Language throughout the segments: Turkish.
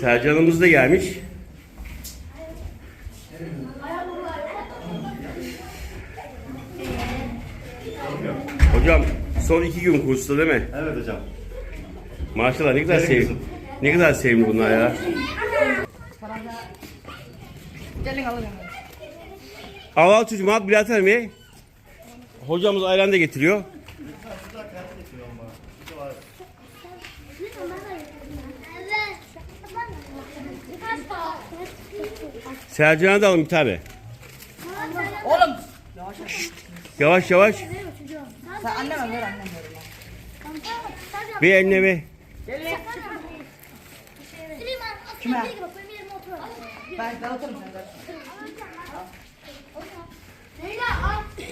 Sercan'ımız da gelmiş. Hocam son iki gün kursta değil mi? Evet hocam. Maşallah ne kadar sevimli. Ne kadar sevimli bunlar ya. Gelin alın. Al al çocuğum al birer tane mi? Hocamız ayran da getiriyor. Sercan'a da alın bir tane. Oğlum. Yavaş yavaş. Sen anneme ver annem ver. Bir eline ver. Kime? Ben dağıtırım sen de.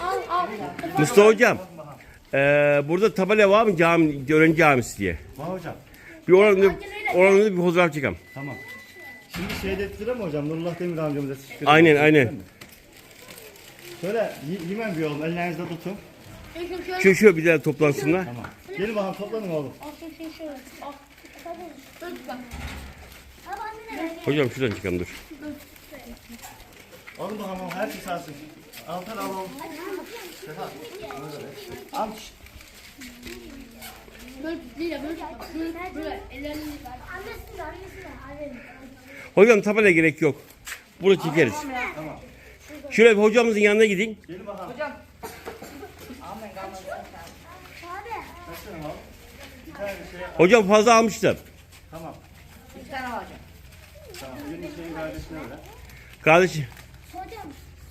Al al. Mustafa hocam. eee, burada tabela var mı cami, öğrenci camisi diye. Var hocam. Bir oranında, oranında bir fotoğraf çekelim. Tamam. Şimdi şey dettirir mi hocam? Nurullah Demir amcamıza teşekkür Aynen, ederim. aynen. Şöyle y- yemen bir oğlum. Ellerinizde tutun. Şu şu bir daha toplansınlar. Tamam. Gelin bakalım toplanın oğlum. Hocam şuradan çıkalım dur. Alın bakalım oğlum. Her şey sağsın. Altan al oğlum. Sefa. Al. şşt. Böyle böyle böyle böyle ellerini Annesini de annesini de. Hocam tabela gerek yok. Burada çekeriz. Şöyle bir hocamızın yanına gidin. Gelin bakalım. Hocam. Hocam fazla almışlar. Tamam. Bir tane alacağım. Tamam. Şeyin kardeşine ver. Kardeşim Hocam.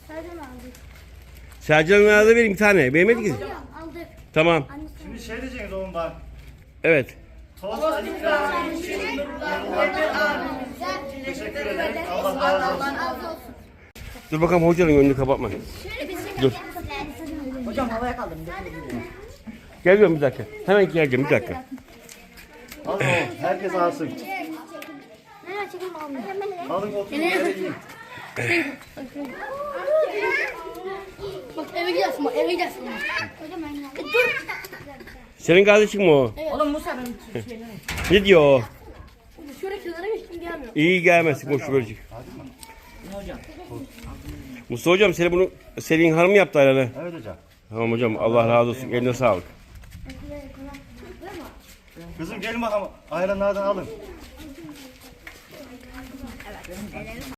Sercan aldık. Sercan'ın yanına verin bir tane. Beğenmediniz mi? Hocam aldık. Tamam. Şimdi şey diyeceksiniz oğlum bak. Evet. Tost ikram için Teşekkür ederim. Allah razı olsun. Dur bakalım hocanın önünü kapatma. Dur. Hocam havaya kaldım. Geliyorum bir dakika. Hemen geleceğim bir dakika. Al oğlum. Herkes alsın. Nereye çekelim almıyor. Alın oturun yere yiyin. Bak eve gidersin bak eve gidersin. Hocam ben geldim. Dur. Senin kardeşin mi o? Oğlum Musa benim şeylerim. Ne diyor o? İyi gelmesin boş verecek. Ne hocam? Mustafa hocam seni bunu Selin Hanım yaptı ayranı. Evet hocam. Tamam hocam Allah razı olsun. Eline sağlık. Kızım gelin bakalım. Ayranlardan alın.